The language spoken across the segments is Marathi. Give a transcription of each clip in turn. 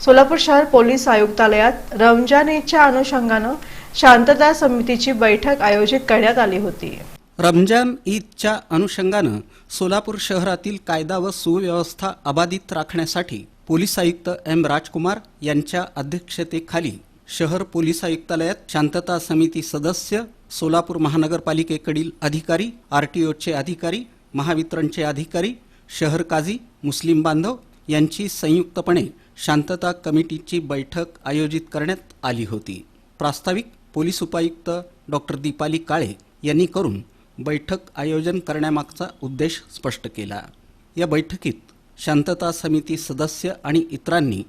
सोलापूर शहर पोलीस आयुक्तालयात रमजानेच्या अनुषंगानं शांतता समितीची बैठक आयोजित करण्यात आली होती. रमजान ईदच्या अनुषंगानं सोलापूर शहरातील कायदा व सुव्यवस्था अबाधित राखण्यासाठी पोलीस आयुक्त एम राजकुमार यांच्या अध्यक्षतेखाली शहर पोलीस आयुक्तालयात शांतता समिती सदस्य सोलापूर महानगरपालिकेकडील अधिकारी आरटीओचे अधिकारी महावितरणचे अधिकारी शहर काझी मुस्लिम बांधव यांची संयुक्तपणे शांतता कमिटीची बैठक आयोजित करण्यात आली होती. प्रास्ताविक पोलीस उपायुक्त डॉक्टर दीपाली काळे यांनी करून बैठक आयोजन करण्यामागचा उद्देश स्पष्ट केला. या बैठकीत शांतता समिती सदस्य आणि इतरांनी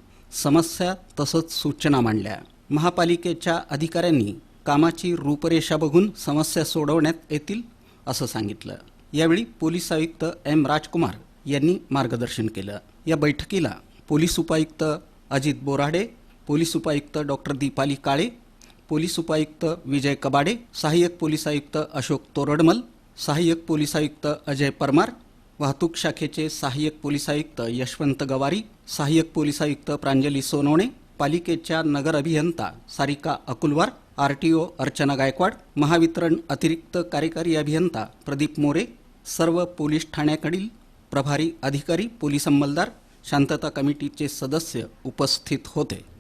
समस्या तसंच सूचना मांडल्या. महापालिकेच्या अधिकाऱ्यांनी कामाची रूपरेषा बघून समस्या सोडवण्यात येतील असं सांगितलं. यावेळी पोलीस आयुक्त एम राजकुमार यांनी मार्गदर्शन केलं. या बैठकीला पोलीस उपायुक्त अजित बोराडे पोलीस उपायुक्त डॉक्टर दीपाली काळे पोलीस उपायुक्त विजय कबाडे सहाय्यक पोलीस आयुक्त अशोक तोरडमल सहाय्यक पोलीस आयुक्त अजय परमार वाहतूक शाखेचे सहाय्यक पोलीस आयुक्त यशवंत गवारी सहाय्यक पोलीस आयुक्त प्रांजली सोनवणे पालिकेच्या नगर अभियंता Sarika Akulwar R T O Archana Gaikwad Mahavitaran अतिरिक्त कार्यकारी अभियंता प्रदीप मोरे सर्व पोलीस ठाण्याकडील प्रभारी अधिकारी पोलीस अंमलदार शांतता कमिटीचे सदस्य उपस्थित होते.